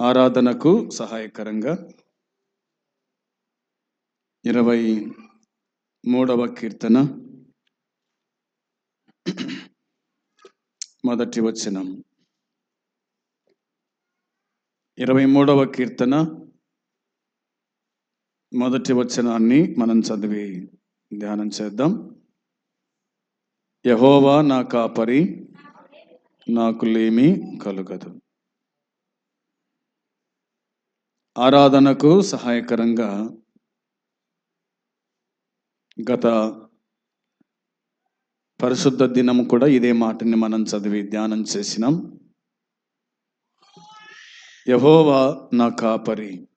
ఆరాధనకు సహాయకరంగా ఇరవై మూడవ కీర్తన మొదటి వచనం. ఇరవై మూడవ కీర్తన మొదటి వచనాన్ని మనం చదివి ధ్యానం చేద్దాం. యహోవా నా కాపరి నాకు లేమి కలుగదు. ఆరాధనకు సహాయకరంగా గత పరిశుద్ధ దినం కూడా ఇదే మాటని మనం చదివి ధ్యానం చేసినాం. యహోవా నా కాపరి.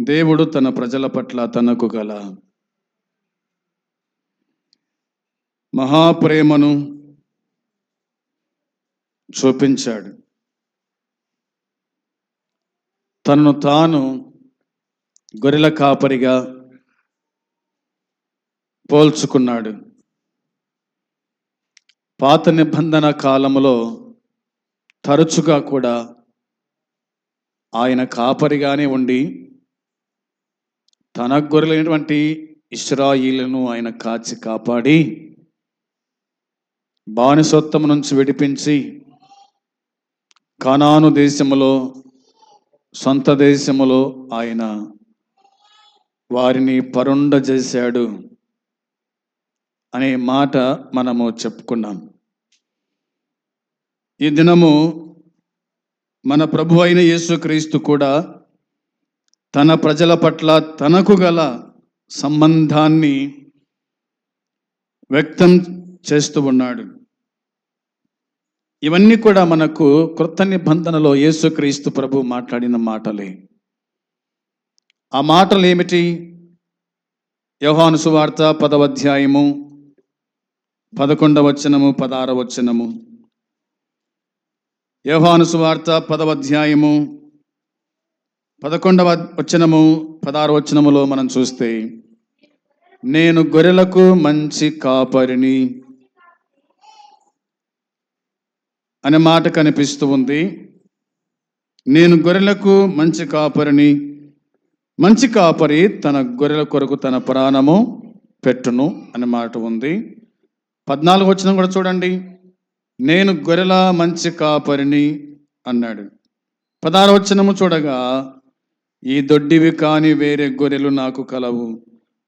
దేవుడు తన ప్రజల పట్ల తనకు గల మహాప్రేమను చూపించాడు. తనను తాను గొర్రెల కాపరిగా పోల్చుకున్నాడు. పాత నిబంధన కాలంలో తరచుగా కూడా ఆయన కాపరిగానే ఉండి తన గొర్రెలైనటువంటి ఇస్రాయిలను ఆయన కాచి కాపాడి బానిసత్వం నుంచి విడిపించి కనాను దేశంలో సొంత దేశములో ఆయన వారిని పరుండ చేశాడు అనే మాట మనము చెప్పుకున్నాం. ఈ దినము మన ప్రభు అయిన యేసుక్రీస్తు కూడా తన ప్రజల పట్ల తనకు గల సంబంధాన్ని వ్యక్తం చేస్తూ ఉన్నాడు. ఇవన్నీ కూడా మనకు క్రొత్త నిబంధనలో యేసుక్రీస్తు ప్రభు మాట్లాడిన మాటలే. ఆ మాటలు ఏమిటి యోహాను సువార్త పదవ అధ్యాయము పదకొండవ వచనము పదార వచనము. యోహాను సువార్త పదవ అధ్యాయము పదకొండవ వచనము పదారవచనములో మనం చూస్తే నేను గొర్రెలకు మంచి కాపరిని అనే మాట కనిపిస్తూ ఉంది. నేను గొర్రెలకు మంచి కాపరిని మంచి కాపరి తన గొర్రెల కొరకు తన ప్రాణము పెట్టును అనే మాట ఉంది. పద్నాలుగు వచ్చిన కూడా చూడండి. నేను గొర్రెల మంచి కాపరిని అన్నాడు. పదహారు వచ్చినము చూడగా ఈ దొడ్డివి కాని వేరే గొర్రెలు నాకు కలవు.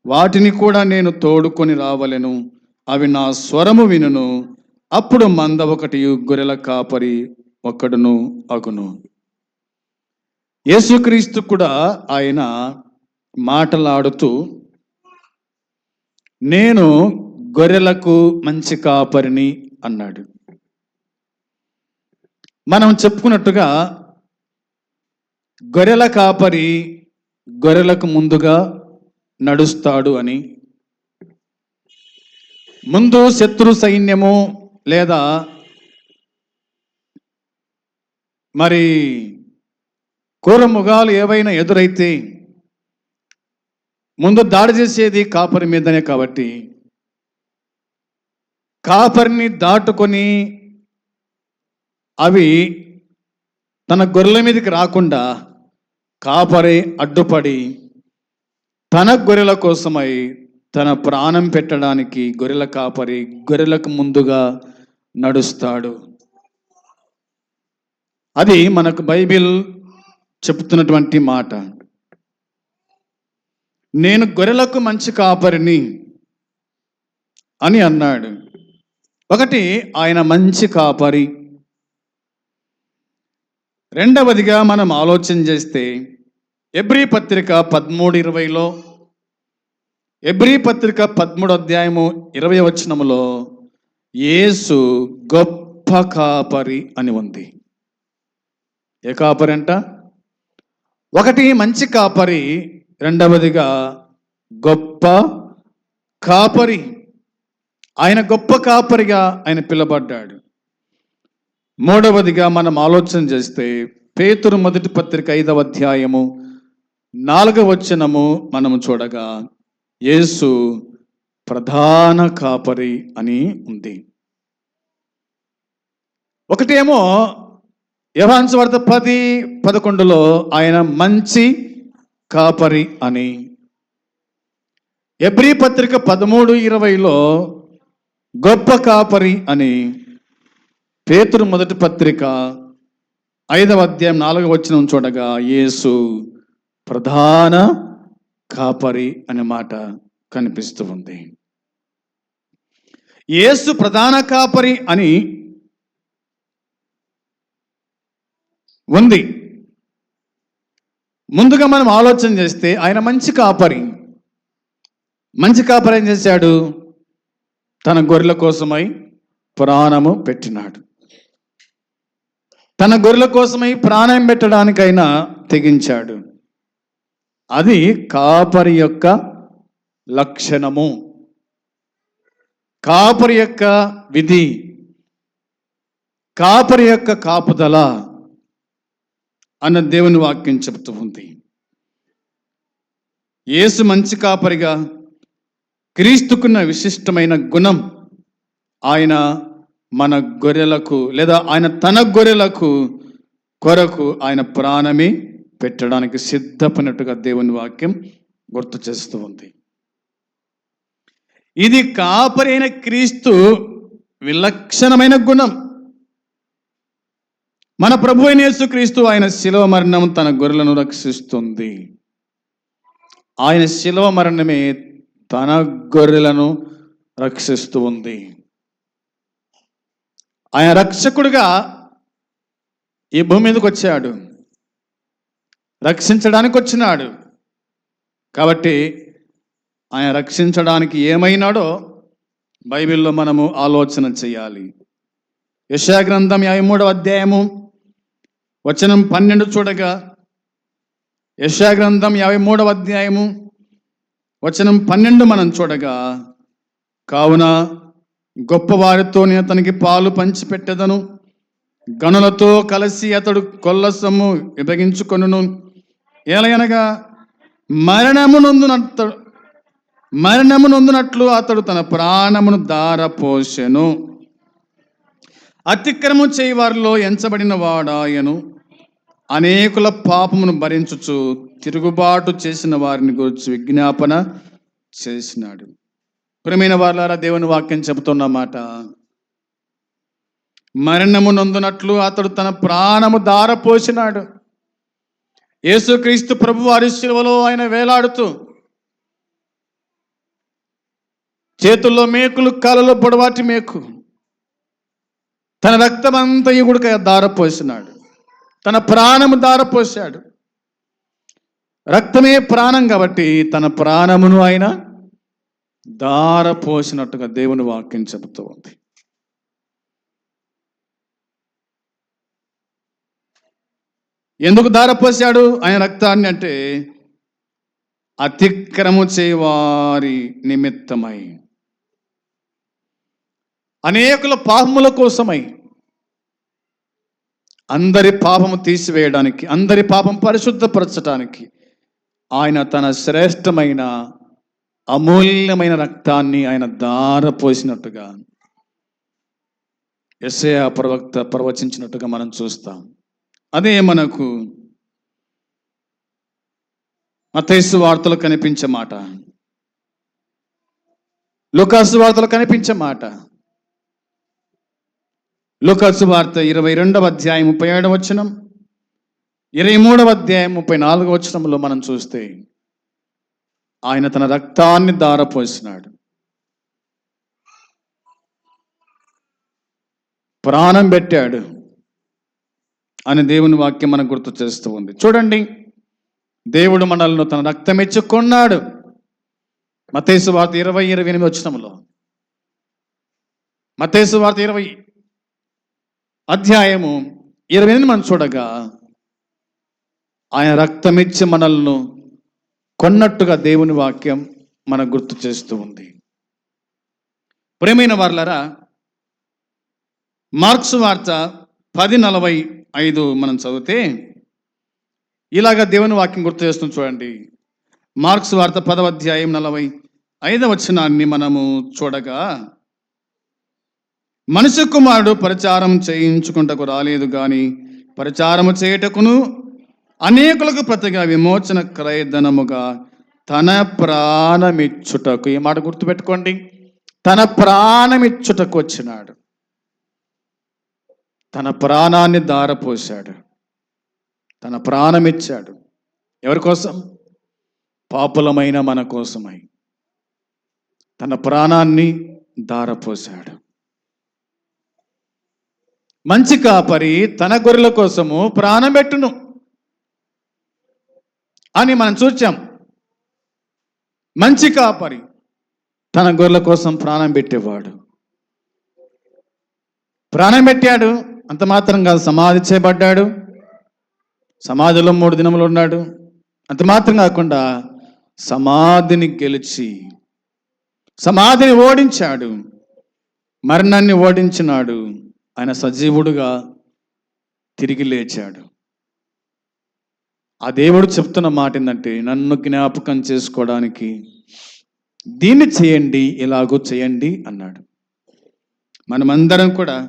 వాటిని కూడా నేను తోడుకొని రావలెను. అవి నా స్వరము వినును. అప్పుడు మంద ఒకటి గొర్రెల కాపరి ఒక్కడును అగును. యేసుక్రీస్తు కూడా ఆయన మాటలాడుతూ నేను గొర్రెలకు మంచి కాపరిని అన్నాడు. మనం చెప్పుకున్నట్టుగా గొర్రెల కాపరి గొర్రెలకు ముందుగా నడుస్తాడు అని. ముందు శత్రు సైన్యము లేదా మరి కూరముగాలు ఏవైనా ఎదురైతే ముందు దాడి చేసేది కాపరి మీదనే కాబట్టి కాపరిని దాటుకొని అవి తన గొర్రెల మీదకి రాకుండా కాపరి అడ్డుపడి తన గొర్రెల కోసమై తన ప్రాణం పెట్టడానికి గొర్రెల కాపరి గొర్రెలకు ముందుగా నడుస్తాడు. అది మనకు బైబిల్ చెప్తున్నటువంటి మాట. నేను గొర్రెలకు మంచి కాపరిని అని అన్నాడు. ఒకటి ఆయన మంచి కాపరి. రెండవదిగా మనం ఆలోచన చేస్తే ఎబ్రి పత్రిక పదమూడు ఇరవైలో ఎబ్రి పత్రిక పదమూడు అధ్యాయము ఇరవై వచనములో యేసు గొప్ప కాపరి అని ఉంది. ఏ కాపరి అంట? ఒకటి మంచి కాపరి రెండవదిగా గొప్ప కాపరి. ఆయన గొప్ప కాపరిగా ఆయన పిలబడ్డాడు. మూడవదిగా మనం ఆలోచన చేస్తే పేతురు మొదటి పత్రిక ఐదవ అధ్యాయము నాలుగవ వచనము మనము చూడగా యేసు ప్రధాన కాపరి అని ఉంది. ఒకటేమో యవాన్స్ పది పదకొండులో ఆయన మంచి కాపరి అని. ఎబ్రి పత్రిక పదమూడు ఇరవైలో గొప్ప కాపరి అని పేతురు మొదటి పత్రిక ఐదవ అధ్యాయం నాలుగవ వచ్చిన చూడగా యేసు ప్రధాన కాపరి అనే మాట. కనిపిస్తూ ఉంది యేసు ప్రధాన కాపరి అని ఉంది. ముందుగా మనం ఆలోచన చేస్తే ఆయన మంచి కాపరి. మంచి కాపరి ఏం చేశాడు? తన గొర్రెల కోసమై ప్రాణము పెట్టినాడు. తన గొర్రెల కోసమై ప్రాణం పెట్టడానికైనా తెగించాడు. అది కాపరి యొక్క లక్షణము. కాపరి యొక్క విధి కాపరి యొక్క కాపుదల అన్న దేవుని వాక్యం చెబుతూ ఉంది. యేసు మంచి కాపరిగా క్రీస్తుకున్న విశిష్టమైన గుణం ఆయన మన గొర్రెలకు లేదా ఆయన తన గొర్రెలకు కొరకు ఆయన ప్రాణమే పెట్టడానికి సిద్ధపడినట్టుగా దేవుని వాక్యం గుర్తు చేస్తూ ఉంది. ఇది కాపరైన క్రీస్తు విలక్షణమైన గుణం. మన ప్రభు అయిన క్రీస్తు ఆయన శిలవ మరణం తన గొర్రెలను రక్షిస్తుంది. ఆయన శిలవ మరణమే తన గొర్రెలను రక్షిస్తూ ఉంది. ఆయన రక్షకుడిగా ఈ భూమి మీదకి వచ్చాడు. రక్షించడానికి వచ్చినాడు కాబట్టి ఆయన రక్షించడానికి ఏమైనాడో బైబిల్లో మనము ఆలోచన చేయాలి. యశాగ్రంథం యాభై మూడవ అధ్యాయము వచనం పన్నెండు చూడగా యశాగ్రంథం యాభై మూడవ అధ్యాయము వచనం పన్నెండు మనం చూడగా కావున గొప్పవారితో నేను అతనికి పాలు పంచిపెట్టెదను గనులతో కలిసి అతడు కొల్ల సొమ్ము విభగించుకొనును ఏలయనగా మరణము మరణము నొందునట్లు అతడు తన ప్రాణమును దారపోసెను అతిక్రమం చేయి వారిలో ఎంచబడిన వాడాయను. అనేకుల పాపమును భరించుచు తిరుగుబాటు చేసిన వారిని గురించి విజ్ఞాపన చేసినాడు. ప్రియమైన వారులారా దేవుని వాక్యం చెబుతున్న మాట. మరణము నొందునట్లు అతడు తన ప్రాణము దారపోసినాడు యేసుక్రీస్తు ప్రభు వారి శిలువలో ఆయన వేలాడుతూ చేతుల్లో మేకులు కాలలో పొడవాటి మేకు. తన రక్తమంతా ఇగుడిక దారపోసినాడు తన ప్రాణము దారపోసాడు రక్తమే ప్రాణం కాబట్టి తన ప్రాణమును ఆయన దారపోసినట్టుగా దేవుని వాక్యం చెబుతూ ఉంది ఎందుకు దారపోసాడు ఆయన రక్తాన్ని అంటే అతిక్రము చేయవారి నిమిత్తమై. అనేకుల పాపముల కోసమై అందరి పాపము తీసివేయడానికి అందరి పాపం పరిశుద్ధపరచడానికి ఆయన తన శ్రేష్టమైన అమూల్యమైన రక్తాన్ని ఆయన దారపోసినట్టుగా ఎస్ఏ ప్రవక్త ప్రవచించినట్టుగా మనం చూస్తాం. అదే మనకు మతైసు వార్తలు కనిపించే మాట. లుకాసు వార్తలు కనిపించే మాట. లుకాసు వార్త ఇరవై రెండవ అధ్యాయం ముప్పై ఏడవ వచనం. ఇరవై మూడవ అధ్యాయం ముప్పై నాలుగవ వచనంలో మనం చూస్తే ఆయన తన రక్తాన్ని దారపోసినాడు. ప్రాణం పెట్టాడు అని దేవుని వాక్యం మనకు గుర్తు చేస్తూ ఉంది. చూడండి దేవుడు మనల్ని తన రక్తం ఇచ్చుకున్నాడు మతేసు వార్త ఇరవై ఇరవై ఎనిమిది వచ్చినంలో మతేసు వార్త ఇరవై అధ్యాయము ఇరవై ఎనిమిది మనం చూడగా ఆయన రక్తమిచ్చి మనల్ని కొన్నట్టుగా దేవుని వాక్యం మనకు గుర్తు చేస్తూ ఉంది. ప్రేమైన వార్లరా మార్క్స్ వార్త పది నలభై ఐదు మనం చదివితే ఇలాగ దేవుని వాక్యం గుర్తు చేస్తుంది చూడండి. మార్క్స్ వార్త పదవ అధ్యాయం నలభై ఐదవ వచనాన్ని మనము చూడగా మనుషు కుమారుడు ప్రచారం చేయించుకుంటకు రాలేదు గాని ప్రచారము చేయుటకును అనేకులకు ప్రతిగా విమోచన క్రయధనముగా తన ప్రాణమిచ్చుటకు ఈ మాట గుర్తుపెట్టుకోండి. తన ప్రాణమిచ్చుటకు వచ్చినాడు. తన ప్రాణాన్ని దారపోశాడు తన ప్రాణమిచ్చాడు. ఎవరి కోసం? పాపులమైన మన కోసమై. తన ప్రాణాన్ని దారపోశాడు మంచి కాపరి తన గొర్రెల కోసము ప్రాణం పెట్టును అని మనం చూచాం. మంచి కాపరి తన గొర్రెల కోసం ప్రాణం పెట్టేవాడు. ప్రాణం పెట్టాడు అంత మాత్రం కాదు సమాధి చేయబడ్డాడు. సమాధిలో మూడు దినములు ఉన్నాడు. అంత మాత్రం కాకుండా సమాధిని గెలిచి సమాధిని ఓడించాడు. మరణాన్ని ఓడించినాడు. ఆయన సజీవుడుగా తిరిగి లేచాడు. ఆ దేవుడు చెప్తున్న మాట ఏంటంటే నన్ను జ్ఞాపకం చేసుకోవడానికి దీన్ని చేయండి ఇలాగో చేయండి అన్నాడు. మనమందరం కూడా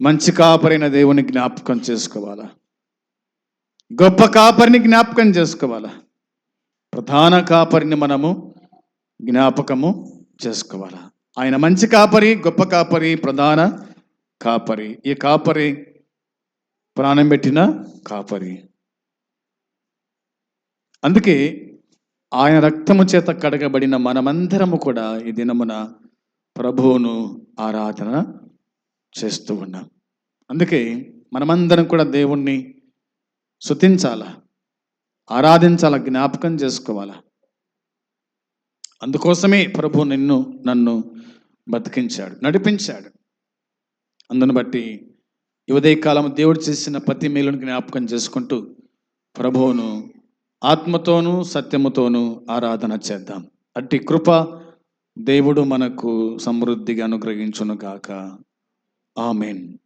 మంచి కాపరైన దేవుని జ్ఞాపకం చేసుకోవాలా? గొప్ప కాపరిని జ్ఞాపకం చేసుకోవాలా? ప్రధాన కాపరిని మనము జ్ఞాపకము చేసుకోవాలా? ఆయన మంచి కాపరి గొప్ప కాపరి ప్రధాన కాపరి. ఈ కాపరి? ప్రాణం పెట్టిన కాపరి. అందుకే ఆయన రక్తము చేత కడగబడిన మనమందరము కూడా ఈ దినమున ప్రభువును ఆరాధన చేస్తూ ఉన్నాం. అందుకే మనమందరం కూడా దేవుణ్ణి శుతించాలా? ఆరాధించాల? జ్ఞాపకం చేసుకోవాలా? అందుకోసమే ప్రభు నిన్ను నన్ను బతికించాడు నడిపించాడు. అందును బట్టి ఈ ఉదయకాలం దేవుడు చేసిన ప్రతి మేలును జ్ఞాపకం చేసుకుంటూ ప్రభువును ఆత్మతోనూ సత్యముతోనూ ఆరాధన చేద్దాం. అట్టి కృప దేవుడు మనకు సమృద్ధిగా అనుగ్రహించును గాక. ఆమెన్.